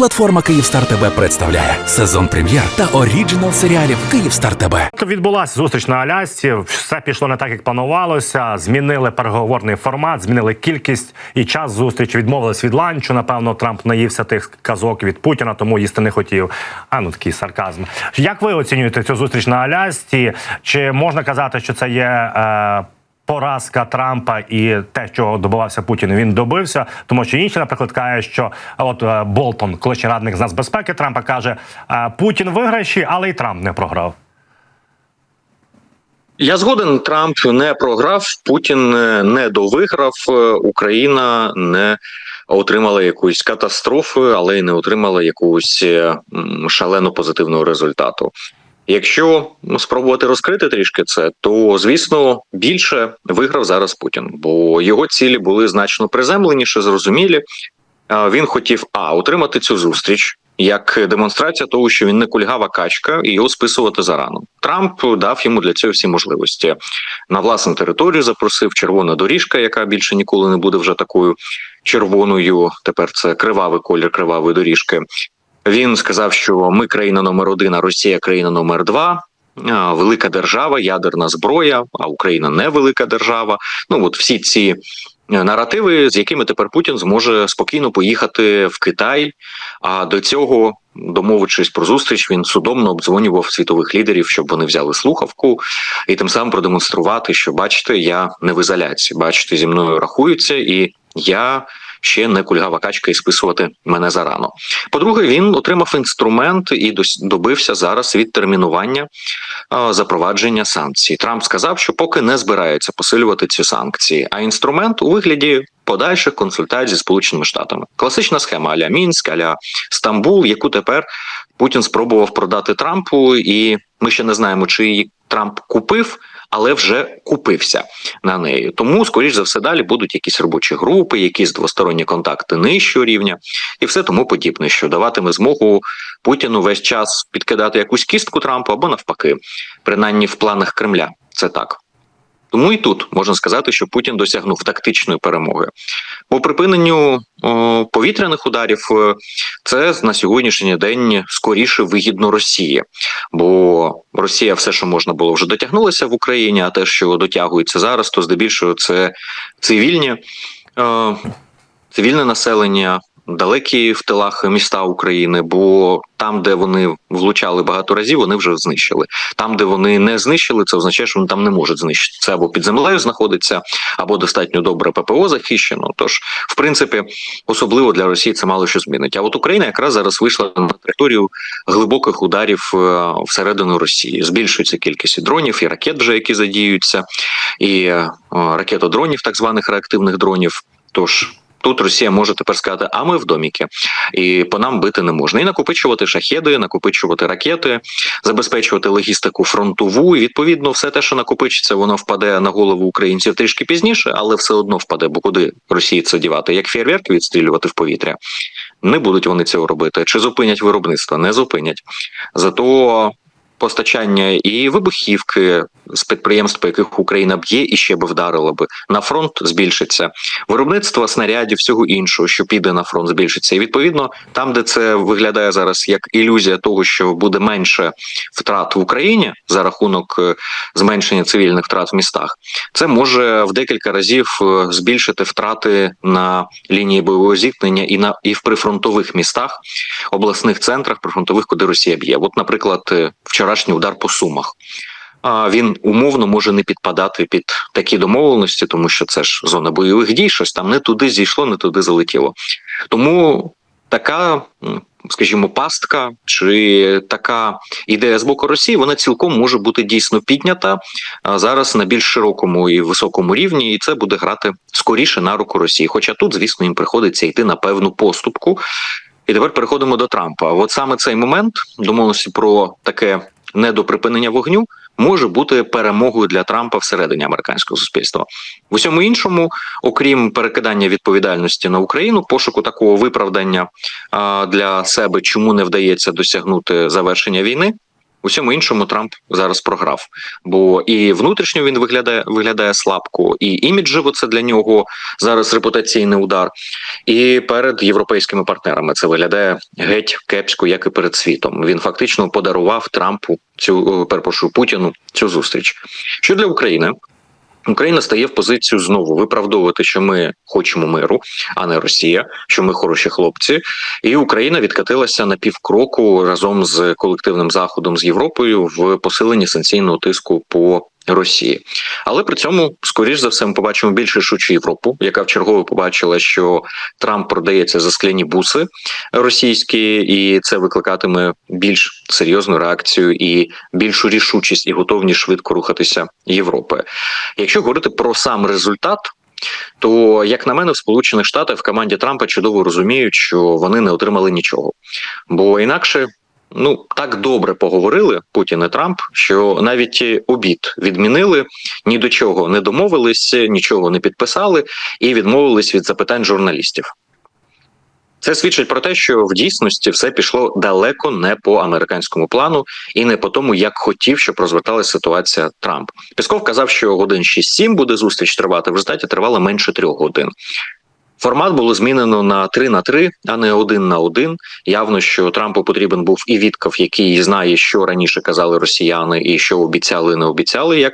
Платформа Київстар ТБ представляє сезон прем'єр та оріджинал серіалів Київстар ТБ. Відбулася зустріч на Алясці. Все пішло не так, як планувалося. Змінили переговорний формат, змінили кількість і час зустрічі. Відмовились від ланчу. Напевно, Трамп наївся тих казок від Путіна, тому їсти не хотів. А ну такий сарказм. Як ви оцінюєте цю зустріч на Алясці? Чи можна казати, що це є? Е- Поразка Трампа і те, чого добивався Путін, він добився, тому що інші, наприклад, кажуть, що от е, Болтон, колишній радник з нацбезпеки Трампа, каже: е, Путін виграші, але й Трамп не програв. Я згоден. Трамп не програв, Путін е, не довиграв, Україна не отримала якусь катастрофи, але й не отримала якогось е, шалено позитивного результату. Якщо ну, спробувати розкрити трішки це, то звісно більше виграв зараз Путін, бо його цілі були значно приземленіше, зрозумілі. Він хотів а отримати цю зустріч як демонстрація того, що він не кульгава качка, і його списувати зарано. Трамп дав йому для цього всі можливості на власну територію. Запросив червона доріжка, яка більше ніколи не буде вже такою червоною. Тепер це кривавий колір кривавої доріжки. Він сказав, що ми країна номер один, а Росія країна номер два. Велика держава, ядерна зброя, а Україна не велика держава. Ну от всі ці е, наративи, з якими тепер Путін зможе спокійно поїхати в Китай. А до цього, домовившись про зустріч, він судомно обдзвонював світових лідерів, щоб вони взяли слухавку, і тим самим продемонструвати, що бачите, я не в ізоляції, бачите, зі мною рахуються, і я ще не кульгава качка і списувати мене зарано. По-друге, він отримав інструмент і добився зараз відтермінування а, запровадження санкцій. Трамп сказав, що поки не збирається посилювати ці санкції, а інструмент у вигляді подальших консультацій зі сполученими штатами. Класична схема аля Мінськ, аля Стамбул, яку тепер Путін спробував продати Трампу, і ми ще не знаємо, чи її Трамп купив. Але вже купився на неї. Тому, скоріш за все, далі будуть якісь робочі групи, якісь двосторонні контакти нижчого рівня і все тому подібне, що даватиме змогу Путіну весь час підкидати якусь кістку Трампу або навпаки, принаймні в планах Кремля. Це так. Тому і тут можна сказати, що Путін досягнув тактичної перемоги. По припиненню о, повітряних ударів е, це на сьогоднішній день скоріше вигідно Росії, бо Росія все, що можна було, вже дотягнулася в Україні, а те, що дотягується зараз, то здебільшого це цивільні, е, цивільне населення. Далекі в тилах міста України, бо там, де вони влучали багато разів, вони вже знищили. Там, де вони не знищили, це означає, що вони там не можуть знищити. Це або під землею знаходиться, або достатньо добре ППО захищено. Тож, в принципі, особливо для Росії це мало що змінить. А от Україна якраз зараз вийшла на територію глибоких ударів е, всередину Росії. Збільшується кількість і дронів і ракет, вже які задіються, і е, ракетодронів, так званих реактивних дронів. Тож. Тут Росія може тепер сказати, а ми в доміки, і по нам бити не можна. І накопичувати шахеди, накопичувати ракети, забезпечувати логістику фронтову. І відповідно, все те, що накопичиться, воно впаде на голову українців трішки пізніше, але все одно впаде. Бо куди Росії це дівати? Як фєрверки відстрілювати в повітря? Не будуть вони цього робити. Чи зупинять виробництво? Не зупинять. Зато постачання і вибухівки з підприємств, по яких Україна б'є і ще би вдарила би на фронт, збільшиться. Виробництво снарядів, всього іншого, що піде на фронт, збільшиться. І відповідно, там, де це виглядає зараз як ілюзія того, що буде менше втрат в Україні за рахунок е, зменшення цивільних втрат в містах, це може в декілька разів е, збільшити втрати на лінії бойового зіткнення і на і в прифронтових містах, обласних центрах, прифронтових, куди Росія б'є. От, наприклад, е, вчорашній удар по сумах. Він умовно може не підпадати під такі домовленості, тому що це ж зона бойових дій, щось там не туди зійшло, не туди залетіло. Тому така, скажімо, пастка чи така ідея з боку Росії, вона цілком може бути дійсно піднята зараз на більш широкому і високому рівні, і це буде грати скоріше на руку Росії. Хоча тут, звісно, їм приходиться йти на певну поступку. І тепер переходимо до Трампа. От саме цей момент домовленості про таке недоприпинення вогню може бути перемогою для Трампа всередині американського суспільства. В усьому іншому, окрім перекидання відповідальності на Україну, пошуку такого виправдання для себе, чому не вдається досягнути завершення війни. У всьому іншому Трамп зараз програв, бо і внутрішньо він виглядає виглядає слабко, і іміджево це для нього зараз репутаційний удар. І перед європейськими партнерами це виглядає геть кепсько, як і перед світом. Він фактично подарував Трампу цю е, перепрошую Путіну цю зустріч. Що для України? Україна стає в позицію знову виправдовувати, що ми хочемо миру, а не Росія, що ми хороші хлопці, і Україна відкатилася на півкроку разом з колективним заходом з Європою в посиленні санкційного тиску по Росії. Але при цьому, скоріш за все, ми побачимо більш рішучу Європу, яка вчергово побачила, що Трамп продається за скляні буси російські, і це викликатиме більш серйозну реакцію і більшу рішучість і готовність швидко рухатися Європи. Якщо говорити про сам результат. То, як на мене, в Сполучених Штатах в команді Трампа чудово розуміють, що вони не отримали нічого, бо інакше ну так добре поговорили Путін і Трамп, що навіть обід відмінили, ні до чого не домовились, нічого не підписали і відмовились від запитань журналістів. Це свідчить про те, що в дійсності все пішло далеко не по американському плану і не по тому, як хотів, щоб розверталася ситуація Трамп. Пісков казав, що годин 6-7 буде зустріч тривати. В результаті тривала менше трьох годин. Формат було змінено на 3 на 3, а не 1 на 1. Явно, що Трампу потрібен був і Вітков, який знає, що раніше казали росіяни, і що обіцяли, не обіцяли, як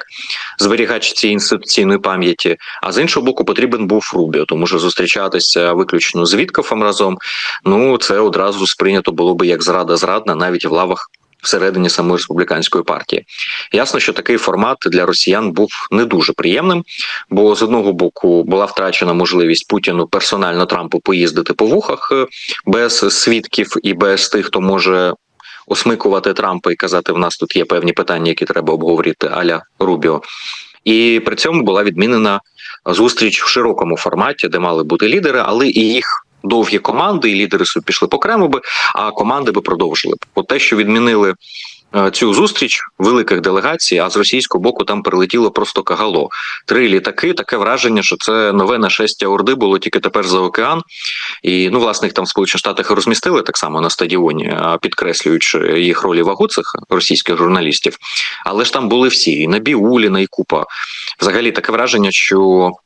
зберігач цієї інституційної пам'яті. А з іншого боку, потрібен був Рубіо, тому що зустрічатися виключно з Віткофом разом. Ну це одразу сприйнято було би як зрада зрадна, навіть в лавах всередині самої республіканської партії. Ясно, що такий формат для росіян був не дуже приємним, бо з одного боку була втрачена можливість Путіну персонально Трампу поїздити по вухах е, без свідків і без тих, хто може. Осмикувати Трампа і казати, в нас тут є певні питання, які треба обговорити аля Рубіо, і при цьому була відмінена зустріч в широкому форматі, де мали бути лідери, але і їх довгі команди, і лідери пішли по би, а команди би продовжили. От те, що відмінили е, цю зустріч великих делегацій, а з російського боку там прилетіло просто кагало. Три літаки, таке враження, що це нове нашестя Орди було тільки тепер за океан. І ну, власне, їх там в Сполучених Штатах розмістили так само на стадіоні, підкреслюючи їх ролі вагу цих російських журналістів. Але ж там були всі: і Набіуліна, і Купа. Взагалі таке враження, що Е,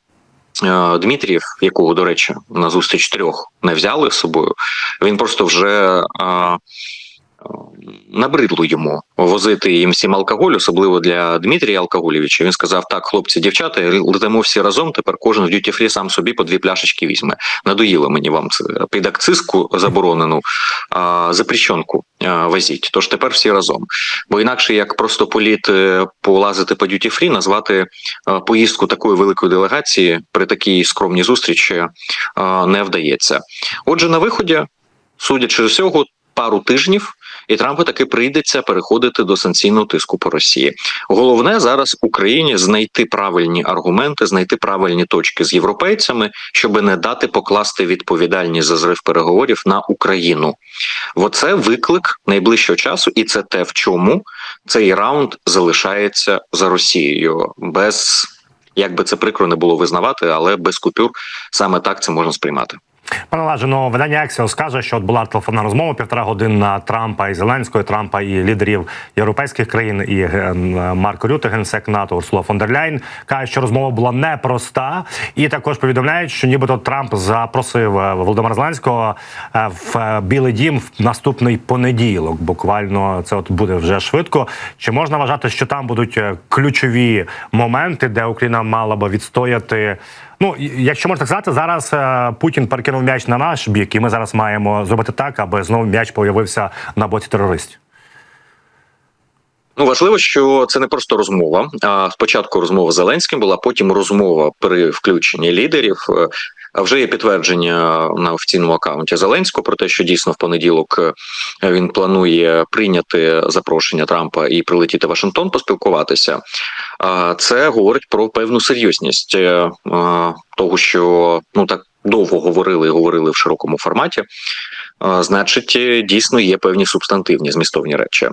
Дмитрієв, якого, до речі, на зустріч трьох не взяли з собою, він просто вже а, набридло йому возити їм всім алкоголь, особливо для Дмитрія Алкоголєвича. Він сказав: так, хлопці, дівчата, летимо всі разом. Тепер кожен в дюті фрі сам собі по дві пляшечки візьме. Надоїло мені вам під акцизку заборонену запрещенку а, возіть. Тож тепер всі разом. Бо інакше як просто політ е, полазити по дюті фрі, назвати а, поїздку такої великої делегації при такій скромній зустрічі а, не вдається. Отже, на виході, судячи з усього, пару тижнів і Трампу таки прийдеться переходити до санкційного тиску по Росії. Головне зараз Україні знайти правильні аргументи, знайти правильні точки з європейцями, щоб не дати покласти відповідальність за зрив переговорів на Україну. Оце виклик найближчого часу, і це те, в чому цей раунд залишається за Росією без. Як би це прикро не було визнавати, але без купюр саме так це можна сприймати. Пане Лаже, ну видання Axios каже, що от була телефонна розмова півтора годинна Трампа і Зеленського, Трампа і лідерів європейських країн, і е, Марко Рюте, генсек НАТО Урсула фон дер Ляйн, каже, що розмова була непроста, і також повідомляють, що нібито Трамп запросив е, Володимира Зеленського е, в Білий Дім в наступний понеділок. Буквально це от буде вже швидко. Чи можна вважати, що там будуть ключові моменти, де Україна мала би відстояти? Ну, якщо можна так сказати, зараз е, Путін перекинув м'яч на наш бік, і ми зараз маємо зробити так, аби знову м'яч появився на боці терористів. Ну, важливо, що це не просто розмова. А спочатку розмова з Зеленським була, потім розмова при включенні лідерів. А вже є підтвердження на офіційному аккаунті Зеленського про те, що дійсно в понеділок е, він планує прийняти запрошення Трампа і прилетіти в Вашингтон, поспілкуватися. Це говорить про певну серйозність е, того, що ну так довго говорили і говорили в широкому форматі. Значить, дійсно є певні субстантивні змістовні речі.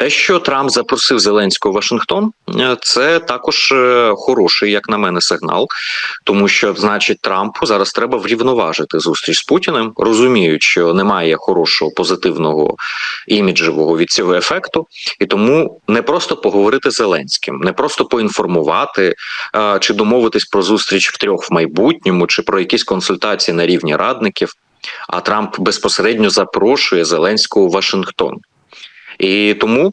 Те, що Трамп запросив Зеленського в Вашингтон, е, це також е, хороший, як на мене, сигнал, тому що, значить, Трампу зараз треба врівноважити зустріч з Путіним, розуміють, що немає хорошого позитивного іміджевого від цього ефекту, і тому не просто поговорити з Зеленським, не просто поінформувати е, чи домовитись про зустріч втрьох в майбутньому, чи про якісь консультації на рівні радників. А Трамп безпосередньо запрошує Зеленського в Вашингтон. І тому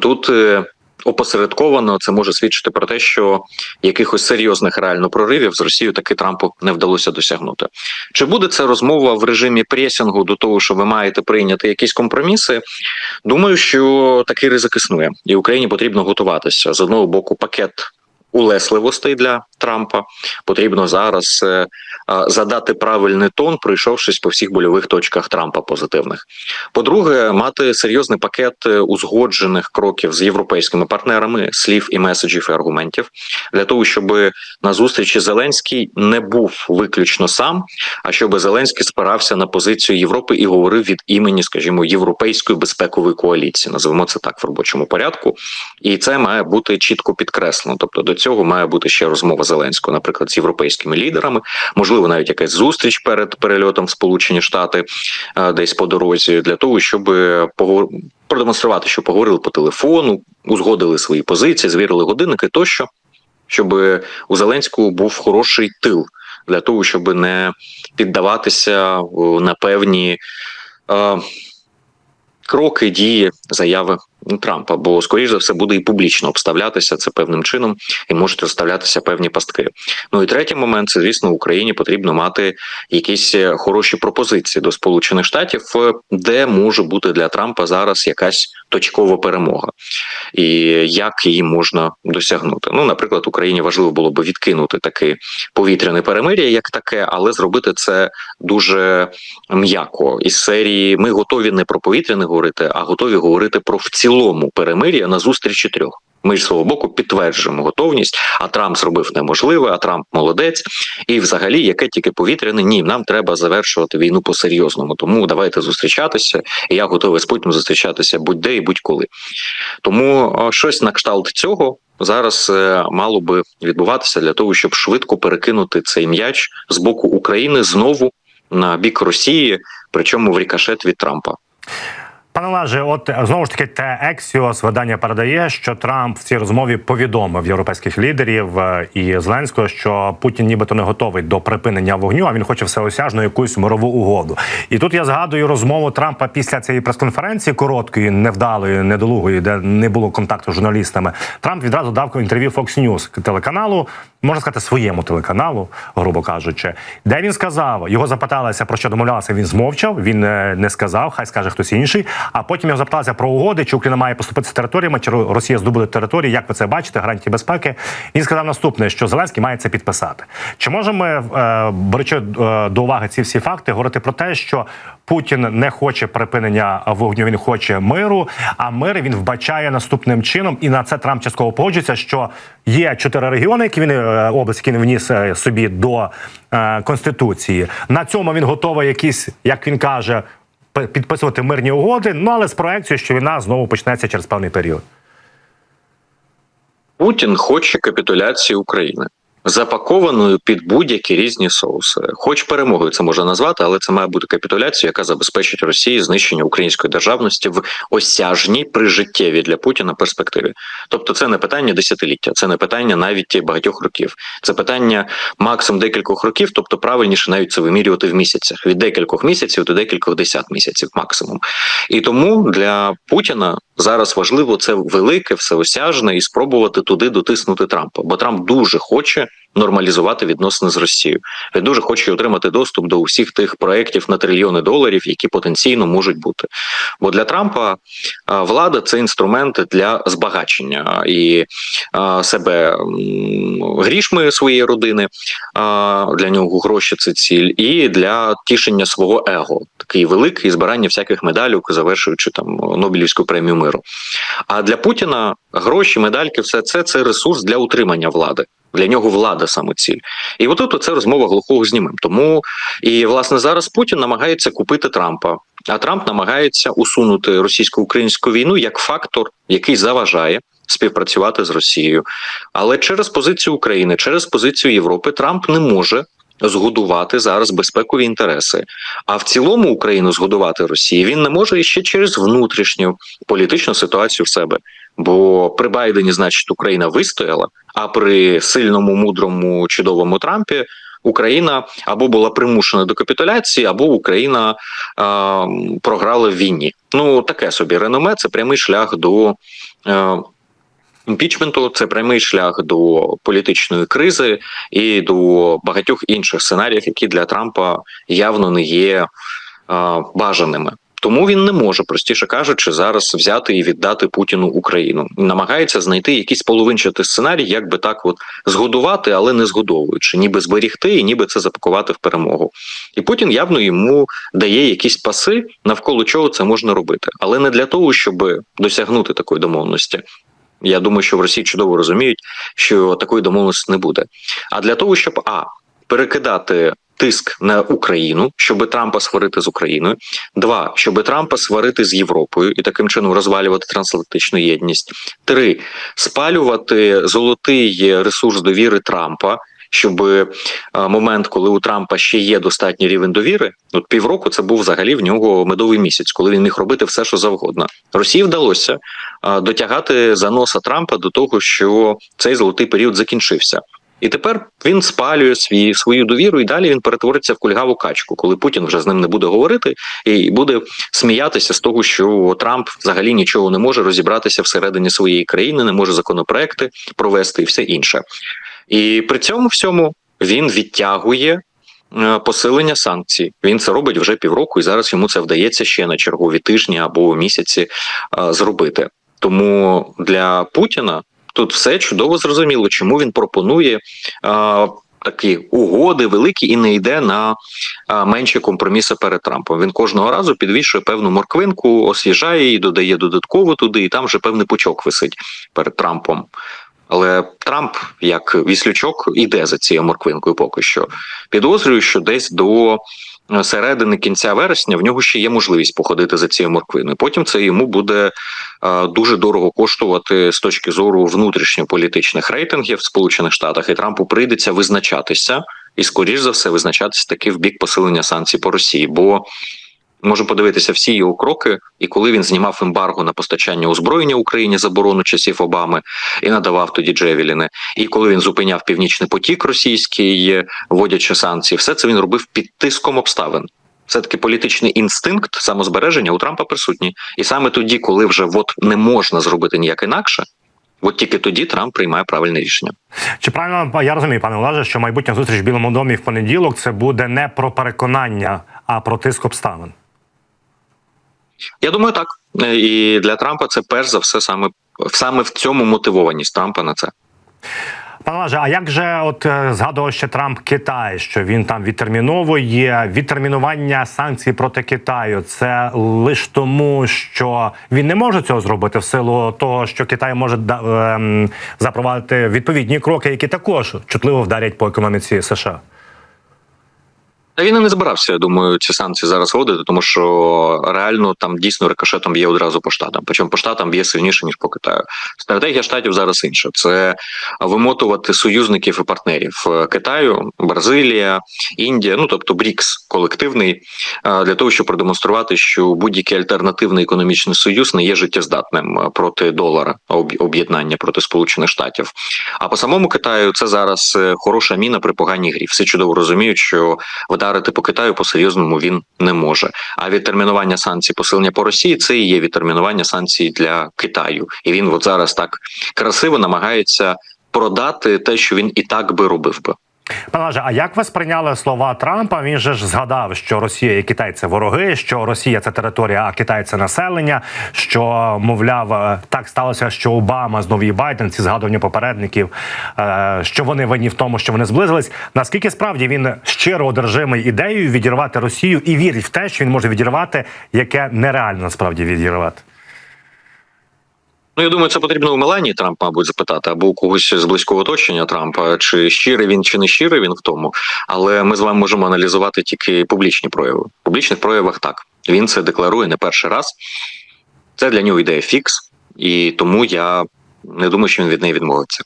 тут е, опосередковано це може свідчити про те, що якихось серйозних реально проривів з Росією таки Трампу не вдалося досягнути. Чи буде це розмова в режимі пресінгу до того, що ви маєте прийняти якісь компроміси? Думаю, що такий ризик існує, і Україні потрібно готуватися з одного боку пакет. Улесливостей для Трампа потрібно зараз е, задати правильний тон, пройшовшись по всіх больових точках Трампа позитивних. По-друге, мати серйозний пакет е, узгоджених кроків з європейськими партнерами, слів і меседжів і аргументів для того, щоб на зустрічі Зеленський не був виключно сам, а щоб Зеленський спирався на позицію Європи і говорив від імені, скажімо, європейської безпекової коаліції. Називаємо це так в робочому порядку, і це має бути чітко підкреслено. Тобто до цього має бути ще розмова Зеленського, наприклад, з європейськими лідерами, можливо, навіть якась зустріч перед перельотом в Сполучені Штати е, десь по дорозі, для того, щоб поговор... продемонструвати, що поговорили по телефону, узгодили свої позиції, звірили годинники тощо, щоб у Зеленського був хороший тил для того, щоб не піддаватися на певні. Е, Кроки, дії, заяви Трампа, бо скоріш за все буде і публічно обставлятися це певним чином, і можуть розставлятися певні пастки. Ну і третій момент це звісно Україні потрібно мати якісь е, хороші пропозиції до Сполучених Штатів, е, де може бути для Трампа зараз якась точкова перемога, і як її можна досягнути. Ну, наприклад, Україні важливо було би відкинути таке повітряне перемир'я, як таке, але зробити це дуже м'яко із серії. Ми готові не про повітряне говорити, а готові говорити про в цілому перемир'я на зустрічі трьох. Ми ж свого боку підтверджуємо готовність. А Трамп зробив неможливе, а Трамп молодець. І, взагалі, яке тільки повітряне, ні, нам треба завершувати війну по серйозному. Тому давайте зустрічатися. І я готовий з Путіним зустрічатися будь-де і будь-коли. Тому а, щось на кшталт цього зараз е, мало би відбуватися для того, щоб швидко перекинути цей м'яч з боку України знову на бік Росії, причому в рікошет від Трампа. Пане Лаже, от знову ж таки, те Ексіос видання передає, що Трамп в цій розмові повідомив європейських лідерів е, і Зеленського, що Путін нібито не готовий до припинення вогню, а він хоче всеосяжну якусь мирову угоду. І тут я згадую розмову Трампа після цієї прес-конференції короткої, невдалої, недолугої, де не було контакту з журналістами. Трамп відразу дав інтерв'ю Fox News телеканалу, можна сказати, своєму телеканалу, грубо кажучи, де він сказав, його запиталися про що домовлялися. Він змовчав, він е, не сказав, хай скаже хтось інший. А потім його запиталися про угоди, чи Україна має поступити з територіями, чи Росія здобуде території. Як ви це бачите? Гарантії безпеки. Він сказав наступне, що Зеленський має це підписати. Чи можемо ми, е, беручи е, до уваги ці всі факти, говорити про те, що Путін не хоче припинення вогню, він хоче миру, а мир він вбачає наступним чином, і на це Трамп частково погоджується, що є чотири регіони, які він е, область, які він вніс собі до конституції. На цьому він готовий якісь, як він каже, підписувати мирні угоди. Ну але з проекцією, що війна знову почнеться через певний період. Путін хоче капітуляції України. Запакованою під будь-які різні соуси, хоч перемогою це можна назвати, але це має бути капітуляція, яка забезпечить Росії знищення української державності в осяжній прижиттєвій для Путіна перспективі. Тобто, це не питання десятиліття, це не питання навіть багатьох років. Це питання максимум декількох років, тобто правильніше навіть це вимірювати в місяцях від декількох місяців до декількох десят місяців, максимум. І тому для Путіна зараз важливо це велике, всеосяжне і спробувати туди дотиснути Трампа, бо Трамп дуже хоче. Нормалізувати відносини з Росією. Він дуже хоче отримати доступ до усіх тих проєктів на трильйони доларів, які потенційно можуть бути. Бо для Трампа влада це інструмент для збагачення і себе грішми своєї родини. Для нього гроші це ціль, і для тішення свого его, такий великий збирання всяких медалів, завершуючи там Нобелівську премію миру. А для Путіна гроші, медальки, все це це ресурс для утримання влади. Для нього влада саме ціль, і от тут це розмова глухого з німим. Тому і власне зараз Путін намагається купити Трампа А Трамп намагається усунути російсько-українську війну як фактор, який заважає співпрацювати з Росією. Але через позицію України, через позицію Європи, Трамп не може згодувати зараз безпекові інтереси. А в цілому Україну згодувати Росії він не може і ще через внутрішню політичну ситуацію в себе. Бо при Байдені, значить, Україна вистояла, а при сильному, мудрому, чудовому Трампі Україна або була примушена до капітуляції, або Україна а, програла в війні. Ну таке собі реноме це прямий шлях до. е, Імпічменту це прямий шлях до політичної кризи і до багатьох інших сценаріїв, які для Трампа явно не є а, бажаними. Тому він не може, простіше кажучи, зараз взяти і віддати Путіну Україну. Намагається знайти якийсь половинчатий сценарій, як би так от згодувати, але не згодовуючи, ніби зберігти і ніби це запакувати в перемогу. І Путін явно йому дає якісь паси, навколо чого це можна робити, але не для того, щоб досягнути такої домовленості. Я думаю, що в Росії чудово розуміють, що такої домовленості не буде. А для того, щоб а перекидати тиск на Україну, щоб Трампа сварити з Україною, два щоб Трампа сварити з Європою і таким чином розвалювати трансатлантичну єдність. Три спалювати золотий ресурс довіри Трампа. Щоб е, момент, коли у Трампа ще є достатній рівень довіри, от півроку це був взагалі в нього медовий місяць, коли він міг робити все, що завгодно. Росії вдалося е, дотягати за носа Трампа до того, що цей золотий період закінчився. І тепер він спалює свій свою довіру, і далі він перетвориться в кульгаву качку, коли Путін вже з ним не буде говорити і буде сміятися з того, що Трамп взагалі нічого не може розібратися всередині своєї країни, не може законопроекти провести і все інше. І при цьому всьому він відтягує е, посилення санкцій. Він це робить вже півроку, і зараз йому це вдається ще на чергові тижні або місяці е, зробити. Тому для Путіна тут все чудово зрозуміло, чому він пропонує. е, Такі угоди великі і не йде на а, менші компроміси перед Трампом. Він кожного разу підвішує певну морквинку, освіжає її, додає додатково туди, і там вже певний пучок висить перед Трампом. Але Трамп, як віслючок, іде за цією морквинкою поки що. Підозрюю, що десь до середини кінця вересня в нього ще є можливість походити за цією морквиною. Потім це йому буде е, дуже дорого коштувати з точки зору внутрішньополітичних рейтингів в Сполучених Штатах, і Трампу прийдеться визначатися і, скоріш за все, визначатися таки в бік посилення санкцій по Росії. Бо Можемо подивитися всі його кроки, і коли він знімав ембарго на постачання озброєння Україні заборону часів Обами і надавав тоді Джевеліни, і коли він зупиняв північний потік російський, вводячи санкції, все це він робив під тиском обставин. Все таки політичний інстинкт самозбереження у Трампа присутній, і саме тоді, коли вже от не можна зробити ніяк інакше, от тільки тоді Трамп приймає правильне рішення. Чи правильно я розумію, пане Олеже, що майбутня зустріч в Білому домі в понеділок це буде не про переконання, а про тиск обставин. Я думаю, так Е, і для Трампа це перш за все саме саме в цьому мотивованість Трампа на це. Пане а як же от е, згадував ще Трамп Китай, що він там відтерміновує відтермінування санкцій проти Китаю? Це лише тому, що він не може цього зробити в силу того, що Китай може ем, запровадити відповідні кроки, які також чутливо вдарять по економіці США. Та він і не збирався, я думаю, ці санкції зараз вводити, тому що реально там дійсно рикошетом б'є одразу по штатам. Причому по штатам б'є сильніше ніж по Китаю. Стратегія штатів зараз інша: це вимотувати союзників і партнерів Е, Китаю, Бразилія, Індія, ну тобто БРІКС колективний, е, для того, щоб продемонструвати, що будь-який альтернативний економічний союз не є життєздатним е, проти долара об'єднання проти Сполучених Штатів. А по самому Китаю це зараз хороша міна при поганій грі. Всі чудово розуміють, що вдарити по Китаю по серйозному він не може. А відтермінування санкцій, посилення по Росії це і є відтермінування санкцій для Китаю, і він от зараз так красиво намагається продати те, що він і так би робив би. Пане а як ви сприйняли слова Трампа? Він же ж згадав, що Росія і Китай це вороги, що Росія це територія, а Китай це населення. Що мовляв, е, так сталося, що Обама знову і Байден, ці згадування попередників, е, що вони винні в тому, що вони зблизились. Наскільки справді він щиро одержимий ідеєю відірвати Росію і вірить в те, що він може відірвати, яке нереально насправді відірвати? Ну, я думаю, це потрібно у Меланії Трамп, мабуть, запитати, або у когось з близького оточення Трампа, чи щирий він, чи не щирий він в тому. Але ми з вами можемо аналізувати тільки публічні прояви. В публічних проявах так. Він це декларує не перший раз. Це для нього ідея фікс, і тому я не думаю, що він від неї відмовиться.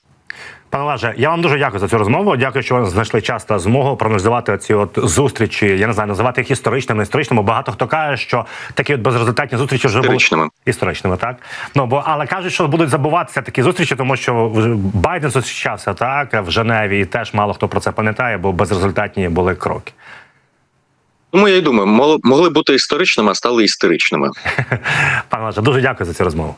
Пане Олеже, я вам дуже дякую за цю розмову. Дякую, що ви знайшли час та змогу проаналізувати ці от зустрічі. Я не знаю, називати їх історичними, історичними. Багато хто каже, що такі от безрезультатні зустрічі вже були Історичними. історичними, так ну бо але кажуть, що будуть забуватися такі зустрічі, тому що Байден зустрічався так в Женеві, і теж мало хто про це пам'ятає, бо безрезультатні були кроки. Тому я й думаю, могли бути історичними, а стали істеричними. Пане Олеже, дуже дякую за цю розмову.